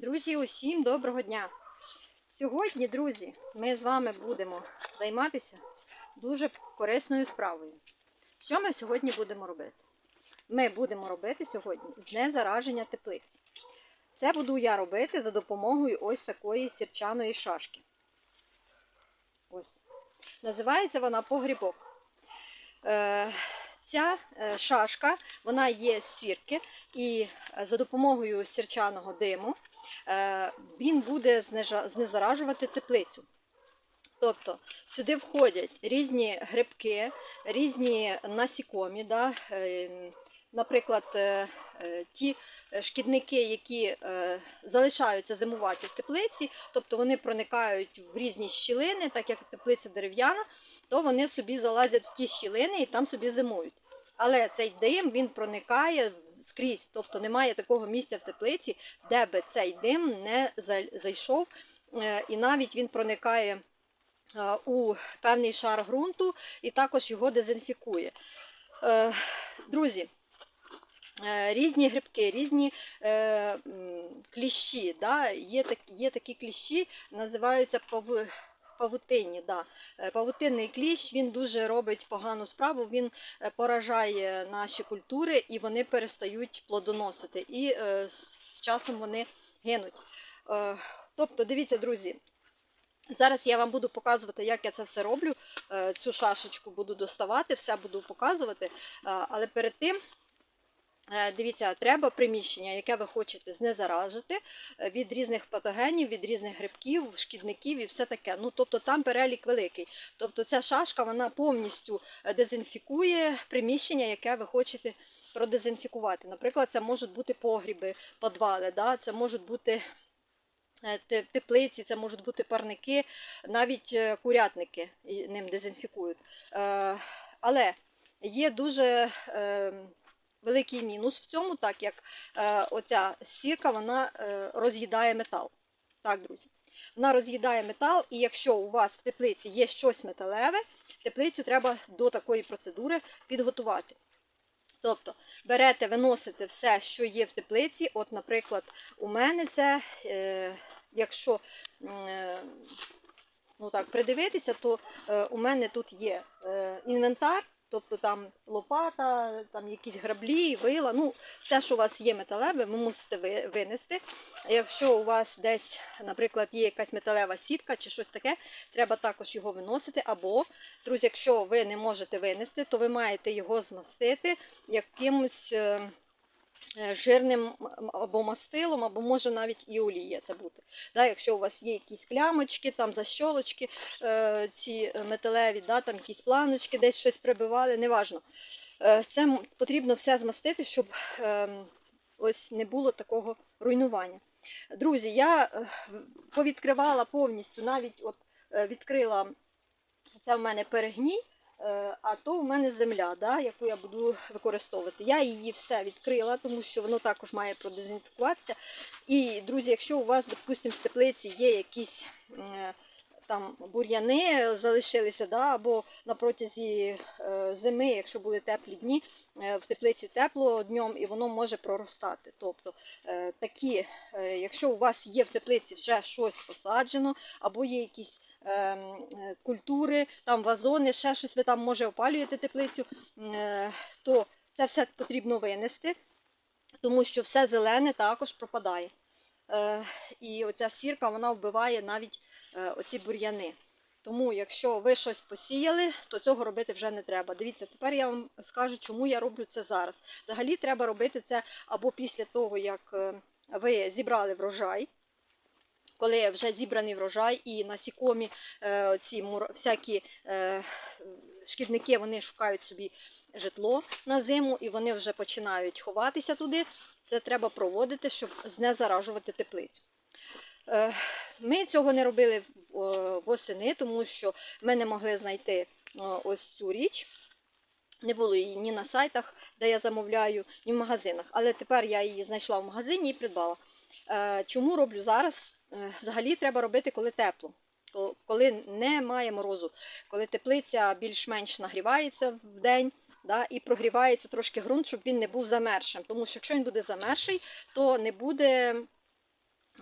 Друзі, усім доброго дня! Сьогодні, друзі, ми з вами будемо займатися дуже корисною справою. Що ми сьогодні будемо робити? Ми будемо робити сьогодні знезараження теплиць. Це буду я робити за допомогою ось такої сірчаної шашки. Ось. Називається вона погрібок. Е, ця е, шашка, вона є з сірки, і за допомогою сірчаного диму він буде знезаражувати теплицю. Тобто сюди входять різні грибки, різні насікомі, да, е, наприклад, е, е, ті шкідники, які е, залишаються зимувати в теплиці, тобто вони проникають в різні щілини, так як теплиця дерев'яна, то вони собі залазять в ті щілини і там собі зимують. Але цей дим він проникає скрізь, тобто немає такого місця в теплиці, де би цей дим не зайшов, е, і навіть він проникає е, у певний шар ґрунту і також його дезінфікує. Е, Друзі, різні грибки, різні кліщі, є, такі, кліщі, називаються павутинні. Да. Е, Павутинний кліщ він дуже робить погану справу, він е, поражає наші культури і вони перестають плодоносити. І е, з- часом вони гинуть. Е, Тобто, дивіться, друзі, зараз я вам буду показувати, як я це все роблю. Е, Цю шашечку буду доставати, все буду показувати. Але перед тим. Е, Дивіться, треба приміщення, яке ви хочете знезаражити е, від різних патогенів, від різних грибків, шкідників і все таке. Ну, тобто там перелік великий. Тобто ця шашка вона повністю е, дезінфікує приміщення, яке ви хочете продезінфікувати. Наприклад, це можуть бути погріби, подвали, да? це можуть бути теплиці, це можуть бути парники, навіть курятники ним дезінфікують. Але є дуже великий мінус в цьому, так як е, оця сірка вона е, роз'їдає метал. Так, друзі. Вона роз'їдає метал, і якщо у вас в теплиці є щось металеве, теплицю треба до такої процедури підготувати. Тобто берете, виносите все, що є в теплиці. От, наприклад, у мене це, е, якщо е, ну так, придивитися, то е, у мене тут є е, інвентар, тобто там лопата, там якісь граблі, вила, ну все, що у вас є металеве, ви мусите ви- винести. Якщо у вас десь, наприклад, є якась металева сітка чи щось таке, треба також його виносити. Або, друзі, якщо ви не можете винести, то ви маєте його змастити якимось е, жирним або мастилом, або може навіть і олія це бути. Да, якщо у вас є якісь клямочки, там защолочки, е, ці металеві, да, там якісь планочки, десь щось прибивали, неважно. Е, це потрібно все змастити, щоб ем, ось не було такого руйнування. Друзі, я е, повідкривала повністю, навіть от е, відкрила це в мене перегній, е, а то в мене земля, да, яку я буду використовувати. Я її все відкрила, тому що воно також має продезінфікуватися. І, друзі, якщо у вас, допустимо, в теплиці є якісь е, там бур'яни залишилися, да, або на протязі е, зими, якщо були теплі дні, е, в теплиці тепло днем і воно може проростати. Тобто е, такі, е, якщо у вас є в теплиці вже щось посаджено, або є якісь е, культури, там вазони, ще щось ви там може опалюєте теплицю, е, то це все потрібно винести, тому що все зелене також пропадає. Е, І оця сірка вона вбиває навіть е, оці бур'яни. Тому, якщо ви щось посіяли, то цього робити вже не треба. Дивіться, тепер я вам скажу, чому я роблю це зараз. Взагалі треба робити це або після того, як е, ви зібрали врожай, коли вже зібраний врожай і насікомі, е, ці всякі е, шкідники вони шукають собі житло на зиму і вони вже починають ховатися туди. Це треба проводити, щоб знезаражувати теплицю. Е, Ми цього не робили восени, тому що ми не могли знайти ось цю річ. Не було її ні на сайтах, де я замовляю, ні в магазинах. Але тепер я її знайшла в магазині і придбала. Чому роблю зараз? Е, Взагалі треба робити, коли тепло, ко- коли немає морозу, коли теплиця більш-менш нагрівається в день. Да, і прогрівається трошки ґрунт, щоб він не був замершим. Тому що якщо він буде замерший, то не буде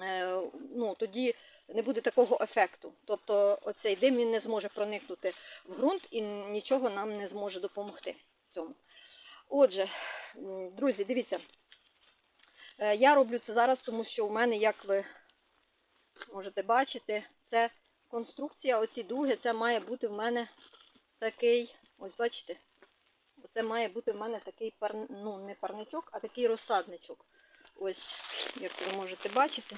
е, ну, тоді не буде такого ефекту. Тобто оцей дим він не зможе проникнути в ґрунт і нічого нам не зможе допомогти цьому. Отже, друзі, дивіться, е, я роблю це зараз, тому що у мене, як ви можете бачити, це конструкція, оці дуги, це має бути в мене такий, ось бачите, це має бути в мене такий пар, ну, не парничок, а такий розсадничок. Ось, як ви можете бачити.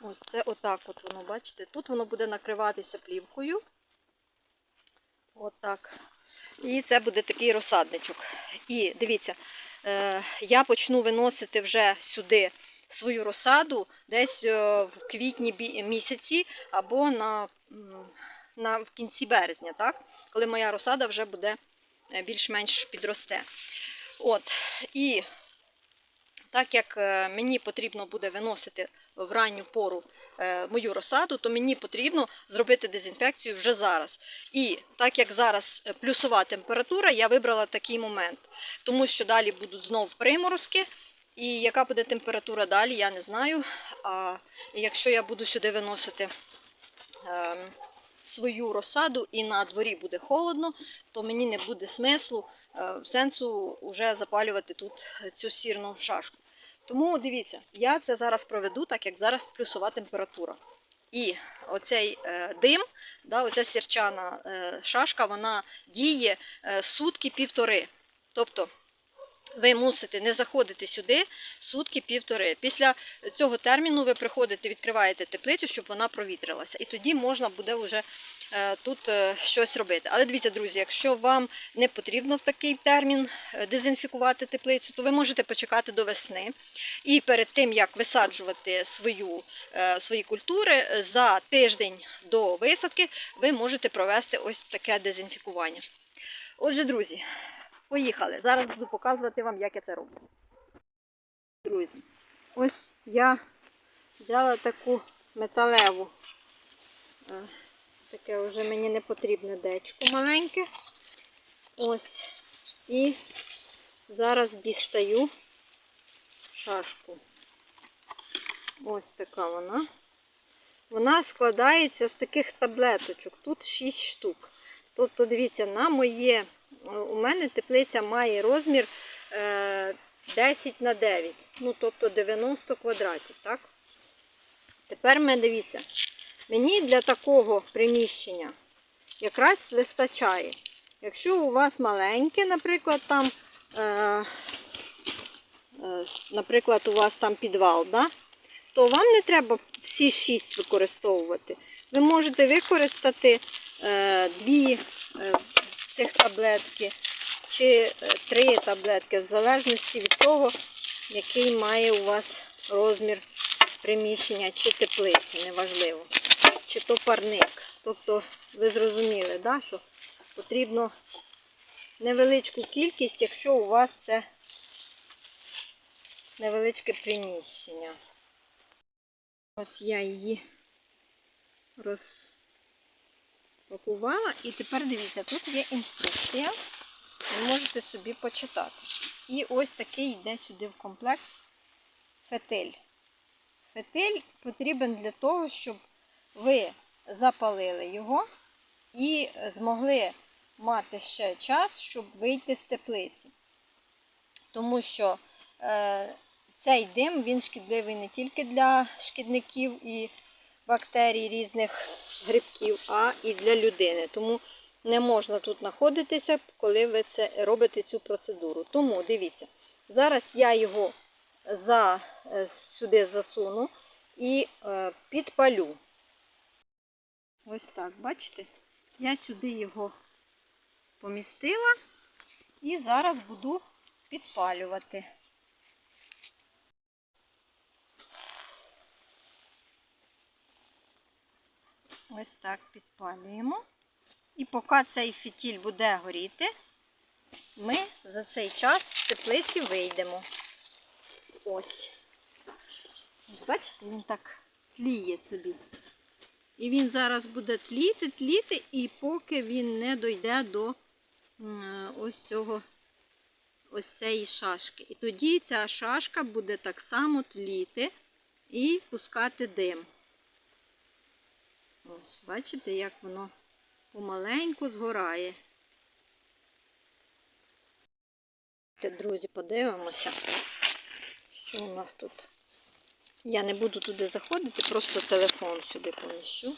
Ось це отак от воно, бачите. Тут воно буде накриватися плівкою. Отак. І це буде такий розсадничок. І дивіться, е, я почну виносити вже сюди свою розсаду десь е, в квітні місяці або на, на, в кінці березня, так? коли моя розсада вже буде е, більш-менш підросте. От. І так як е, мені потрібно буде виносити в ранню пору мою розсаду, то мені потрібно зробити дезінфекцію вже зараз. І так як зараз плюсова температура, я вибрала такий момент, тому що далі будуть знов приморозки. І яка буде температура далі, я не знаю. А якщо я буду сюди виносити е, свою розсаду і на дворі буде холодно, то мені не буде смислу, е, сенсу вже запалювати тут цю сірну шашку. Тому дивіться, я це зараз проведу, так як зараз плюсова температура. І оцей е, дим, да, оця сірчана е, шашка, вона діє е, сутки півтори. Тобто ви мусите не заходити сюди сутки півтори. Після цього терміну ви приходите, відкриваєте теплицю, щоб вона провітрилася. І тоді можна буде вже е, тут е, щось робити. Але дивіться, друзі, якщо вам не потрібно в такий термін е, дезінфікувати теплицю, то ви можете почекати до весни. І перед тим, як висаджувати свою, свої культури, за тиждень до висадки ви можете провести ось таке дезінфікування. Отже, друзі, поїхали. Зараз буду показувати вам, як я це роблю. Друзі, ось я взяла таку металеву, е, таке вже мені не потрібне дечко маленьке. Ось. І зараз дістаю шашку. Ось така вона. Вона складається з таких таблеточок. Тут 6 штук. Тобто, дивіться, на моє, у мене теплиця має розмір е, 10 на 9. Ну, тобто 90 квадратів, так? Тепер ми дивіться, мені для такого приміщення якраз вистачає. Якщо у вас маленьке, наприклад, там, е, е, наприклад, у вас там підвал, да? то вам не треба всі шість використовувати. Ви можете використати е, дві е, цих таблетки чи е, три таблетки, в залежності від того, який має у вас розмір приміщення чи теплиці, неважливо, чи то парник. Тобто ви зрозуміли, да, що потрібно невеличку кількість, якщо у вас це невеличке приміщення. Ось я її розпакувала. І тепер дивіться, тут є інструкція. Ви можете собі почитати. І ось такий йде сюди в комплект фетиль. Фетиль потрібен для того, щоб ви запалили його і змогли мати ще час, щоб вийти з теплиці. Тому що е, цей дим він шкідливий не тільки для шкідників і бактерій різних грибків, а і для людини. Тому не можна тут знаходитися, коли ви це робите цю процедуру. Тому дивіться, зараз я його за, е, сюди засуну і е, підпалю. Ось так, бачите? Я сюди його помістила і зараз буду підпалювати. Ось так підпалюємо. І поки цей фітіль буде горіти, ми за цей час з теплиці вийдемо. Ось. Бачите, він так тліє собі. І він зараз буде тліти, тліти, і поки він не дойде до ось цього ось цієї шашки. І тоді ця шашка буде так само тліти. і пускати дим. Ось, бачите, як воно помаленьку згорає. Друзі, подивимося, що у нас тут. Я не буду туди заходити, просто телефон сюди поміщу.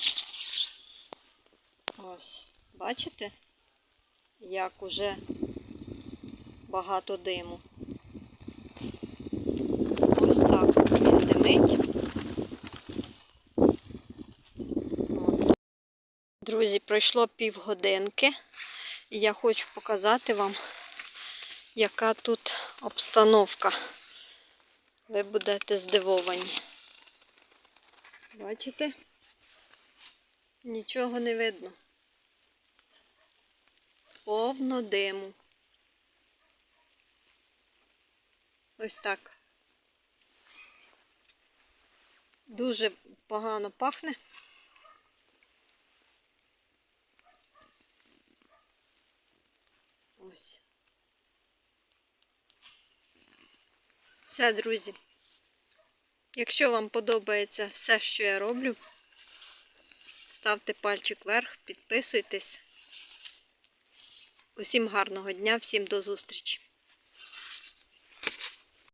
Ось, бачите, як уже багато диму. Ось так він димить. От. Друзі, пройшло півгодинки, і я хочу показати вам, яка тут обстановка. Ви будете здивовані. Бачите? Нічого не видно. Повно диму. Ось так. Дуже погано пахне. Ось. Все, друзі. Якщо вам подобається все, що я роблю, ставте пальчик вверх, підписуйтесь. Усім гарного дня, всім до зустрічі!